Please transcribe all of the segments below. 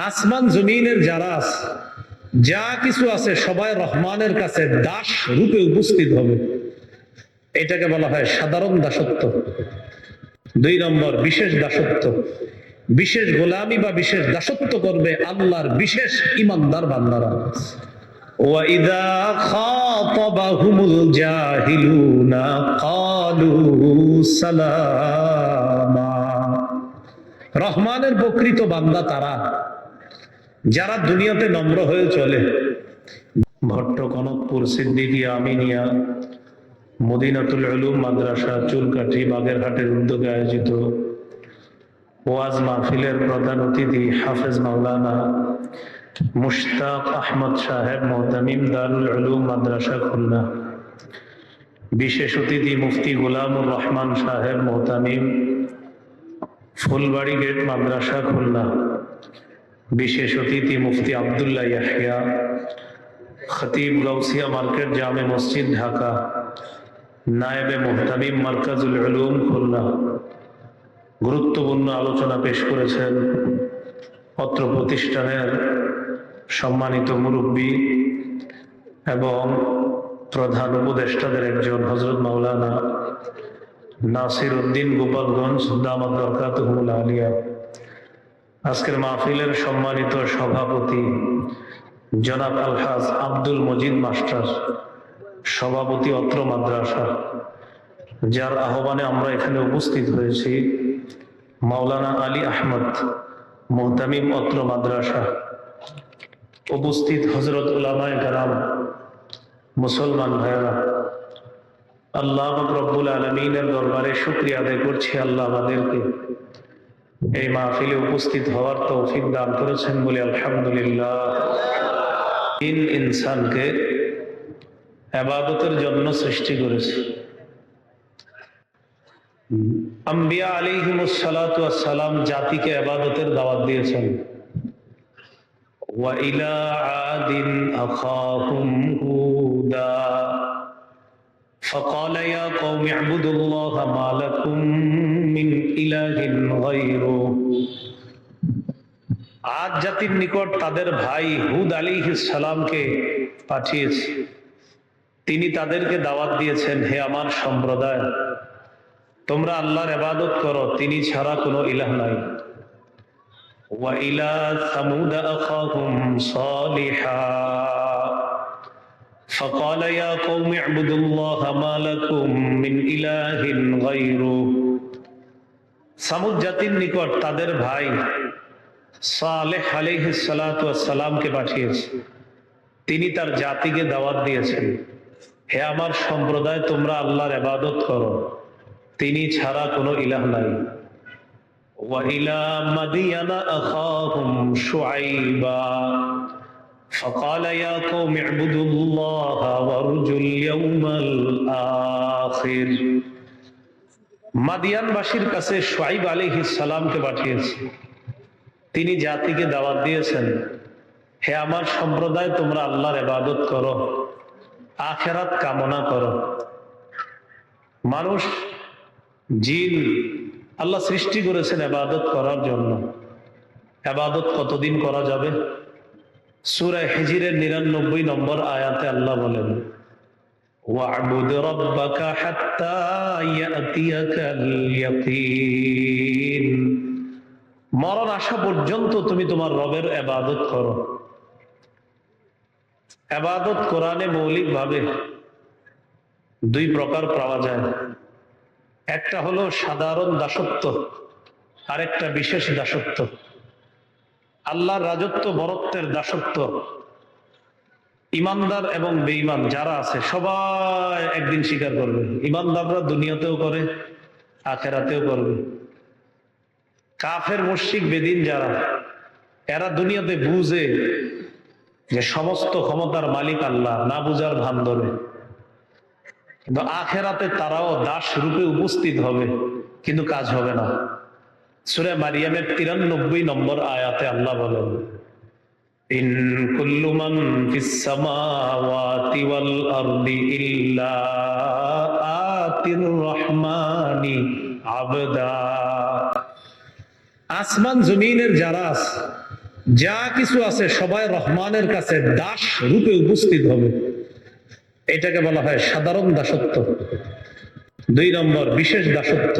আসমান জমিনের যারা আছে যা কিছু আছে সবাই রহমানের কাছে দাস রূপে উপস্থিত হবে এটাকে বলা হয় সাধারণ দাসত্ব দুই নম্বর বিশেষ দাসত্ব বিশেষ গোলামি বা বিশেষ দাসত্ব করবে আল্লাহর বিশেষ ইমানদার বান্দারা وَإِذَا خَاطَبَهُمُ الْجَاهِلُونَ قَالُوا سَلَامًا রহমানের প্রকৃত বান্দা তারা যারা দুনিয়াতে নম্র হয়ে চলে। ভট্ট কনকপুর সিদ্দিকিয়া আমিনিয়া, মদিনাতুল উলুম মাদ্রাসা, চুলকাঠি, বাগেরহাটের উদ্যোগে আয়োজিত ওয়াজ মাহফিলের প্রধান অতিথি হাফেজ মাওলানা মুশতাক আহমদ সাহেব, মোহতামিম দারুল উলুম মাদ্রাসা, খুলনা। বিশেষ অতিথি মুফতি গোলামুর রহমান সাহেব, মোহতামিম ফুলবাড়ি গেট মাদ্রাসা, খুলনা। বিশেষ অতিথি মুফতি আবদুল্লাহ ইয়াহিয়া, খতিব গৌসিয়া মার্কেট জামে মসজিদ ঢাকা, নায়েবে মোহতামিম মার্কাজুল উলুম খুলনা। গুরুত্বপূর্ণ আলোচনা পেশ করেছেন অত্র প্রতিষ্ঠানের সম্মানিত মুরব্বী এবং প্রধান উপদেষ্টাদের একজন হজরত মাওলানা নাসির উদ্দিন গোপালগঞ্জ দামাদ আলিয়া। আজকের মাহফিলের সম্মানিত সভাপতি জনাব আলহাজ আব্দুল মজিদ মাস্টার, সভাপতি অত্র মাদ্রাসা, যার আহ্বানে আমরা এখানে উপস্থিত হয়েছি মাওলানা আলী আহমদ, মোহতামিম অত্র মাদ্রাসা, উপস্থিত হজরত উলামায় কারাম, মুসলমান ভাইয়েরা। আল্লাহ রব্বুল আলমিনের দরবারে শুক্রিয়া আদায় করছি আল্লাহ আমাদেরকে। এই মাহফিলে উপস্থিত হওয়ার তৌফিক দান করেছেন বলে আলহামদুলিল্লাহ। তিন ইনসানকে আবাদতের জন্য সৃষ্টি করেছে। আম্বিয়া আলী আলিহিমসালাম জাতিকে আবাদতের দাওয়াত দিয়েছেন। ওয়াইলা আদিন আখাহুম হুদা। فقال يا قوم اعبدوا الله ما لكم من إله غيره আজ জাতির নিকট তাদের ভাই হুদ আলী সালামকে পাঠিয়েছে তিনি তাদেরকে দাওয়াত দিয়েছেন হে আমার সম্প্রদায় তোমরা আল্লাহর ইবাদত করো তিনি ছাড়া কোনো ইলাহ নাই وإلى ثمود أخاهم صالحا فقال يا قوم اعبدوا الله ما لكم من إله غيره সামুদ জাতির নিকট তাদের ভাই সালেহ আলাইহিস সালাতু সালামকে পাঠিয়েছে তিনি তার জাতিকে দাওয়াত দিয়েছেন হে আমার সম্প্রদায় তোমরা আল্লাহর ইবাদত করো তিনি ছাড়া কোনো ইলাহ নাই وإلى مدين أخاهم شعيبا فقال يا قوم اعبدوا الله وارجوا اليوم الآخر মাদিয়ানবাসীর কাছে সোয়াইব আলাইহিস সালামকে পাঠিয়েছে তিনি জাতিকে দাওয়াত দিয়েছেন হে আমার সম্প্রদায় তোমরা আল্লাহর ইবাদত করো আখেরাত কামনা করো মানুষ জিন আল্লাহ সৃষ্টি করেছেন আবাদত করার জন্য আবাদত কতদিন করা যাবে সুরায় হেজিরের নিরানব্বই নম্বর আয়াতে আল্লাহ বলেন وَاعْبُدْ رَبَّكَ حَتَّى يَأْتِيَكَ الْيَقِينُ মরণ আসা পর্যন্ত তুমি তোমার রবের আবাদত করো আবাদত কোরআনে মৌলিক ভাবে দুই প্রকার পাওয়া যায় একটা হলো সাধারণ দাসত্ব আরেকটা বিশেষ দাসত্ব আল্লাহর রাজত্ব বরত্বের দাসত্ব। ইমানদার এবং বেঈমান যারা আছে, সবাই একদিন স্বীকার করবে। ইমানদাররা দুনিয়াতেও করে, আখেরাতেও করবে। কাফের, মুশরিক, বেদিন যারা, এরা দুনিয়াতে বুঝে যে সমস্ত ক্ষমতার মালিক আল্লাহ, না বুঝার ভান ধরে। কিন্তু আখেরাতে তারাও দাস রূপে উপস্থিত হবে, কিন্তু কাজ হবে না। সুরে মারিয়ামের তিরানব্বই নম্বর আয়াতে আল্লাহ বলেন, ইন কুল্লু মান ফিস সামাওয়াতি ওয়াল আরদি ইল্লা আতির রহমানি আবদা। আসমান জমিনের যারা যা কিছু আছে সবাই রহমানের কাছে দাস রূপে উপস্থিত হবে। এটাকে বলা হয় সাধারণ দাসত্ব। দুই নম্বর, বিশেষ দাসত্ব।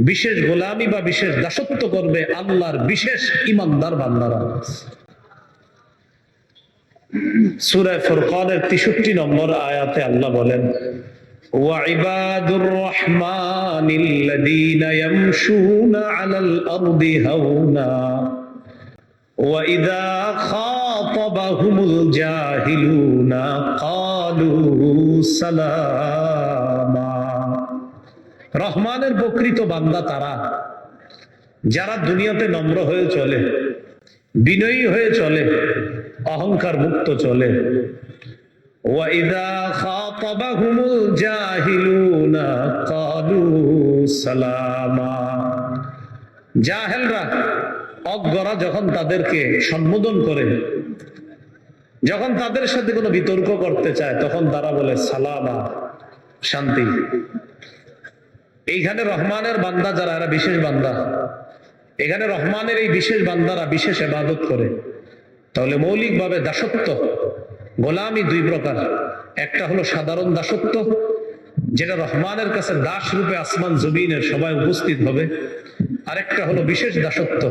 বিশেষ গোলামি বা বিশেষ দাসত্ব করবে আল্লাহর বিশেষ ইমানদার বান্দারা সুরায় ফুরকানের তেষট্টি নম্বর আয়াতে আল্লাহ বলেন وعباد الرحمن الذين يمشون على الأرض هونا وإذا خاطبهم الجاهلون قالوا سلاما রহমানের প্রকৃত বান্দা তারা। যারা দুনিয়াতে নম্র হয়ে চলে, বিনয়ী হয়ে চলে, অহংকার মুক্ত চলে। অজ্ঞরা যখন তাদেরকে সম্বোধন করে, যখন তাদের সাথে কোনো বিতর্ক করতে চায়, তখন তারা বলে, সালামা, শান্তি। এইখানে রহমানের বান্দা যারা, এরা বিশেষ বান্দা। এখানে রহমানের এই বিশেষ বান্দারা বিশেষ এবাদত করে। তাহলে মৌলিকভাবে দাসত্ব, গোলামি দুই প্রকার। একটা হলো সাধারণ দাসত্ব, যেটা রহমানের কাছে দাস রূপে আসমান, জমিনের সবাই উপস্থিত হবে। আরেকটা হলো বিশেষ দাসত্ব,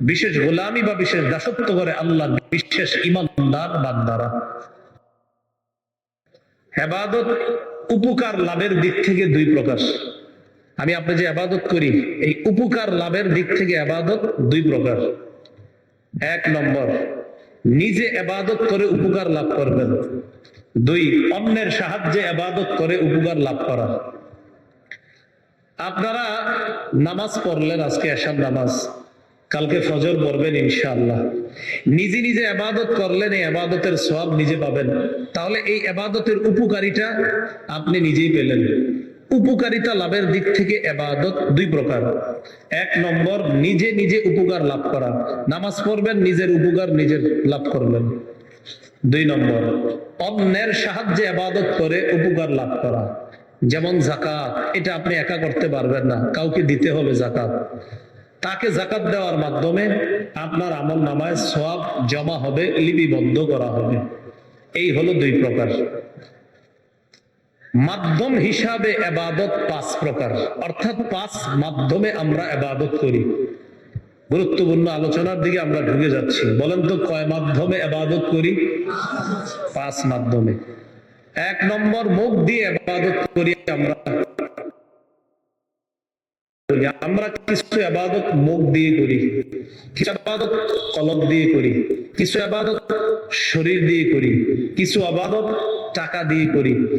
বিশেষ গোলামি বা বিশেষ দাসত্ব করে আল্লাহ বিশেষ ইমানদার বান্দারা। হেবাদত উপকার লাভের দিক থেকে দুই প্রকার। আমি আপনি যে আবাদত করি, এই উপকার লাভের দিক থেকে আবাদত দুই প্রকার। এক নম্বর, নিজে আবাদত করে উপকার লাভ করবেন। দুই, অন্যের সাহায্যে আবাদত করে উপকার লাভ করা। আপনারা নামাজ পড়লেন, আজকে এসার নামাজ। কালকে ফজর পড়বেন, ইনশাআল্লাহ। নিজে নিজে আবাদত করলেন, এই আবাদতের সব নিজে পাবেন। তাহলে এই আবাদতের উপকারিতা আপনি নিজেই পেলেন। উপকারিতা লাভের দিক থেকে এবাদত দুই প্রকার। এক নম্বর, নিজে নিজে উপকার লাভ করা। নামাজ পড়বেন, নিজের উপকার নিজের লাভ করবেন। দুই নম্বর, অন্যের সাহায্যে আবাদত করে উপকার লাভ করা। যেমন জাকাত এটা আপনি একা করতে পারবেন না, কাউকে দিতে হবে জাকাত তাকে জাকাত দেওয়ার মাধ্যমে আপনার আমল নামায় সব জমা হবে, লিপিবদ্ধ করা হবে। এই হলো দুই প্রকার। মাধ্যম হিসাবে আবাদত পাঁচ প্রকার। অর্থাৎ পাঁচ মাধ্যমে আমরা আবাদত করি। গুরুত্বপূর্ণ আলোচনার দিকে আমরা ঢুকে যাচ্ছি। বলেন তো, কয় মাধ্যমে আবাদত করি? পাঁচ মাধ্যমে। এক নম্বর, মুখ দিয়ে আবাদত করি আমরা। আমরা কিছু আবাদত মুখ দিয়ে করি, কিছু আবাদত কলব দিয়ে করি, কিছু আবাদত শরীর দিয়ে করি, কিছু আবাদত টাকা দিয়ে করি।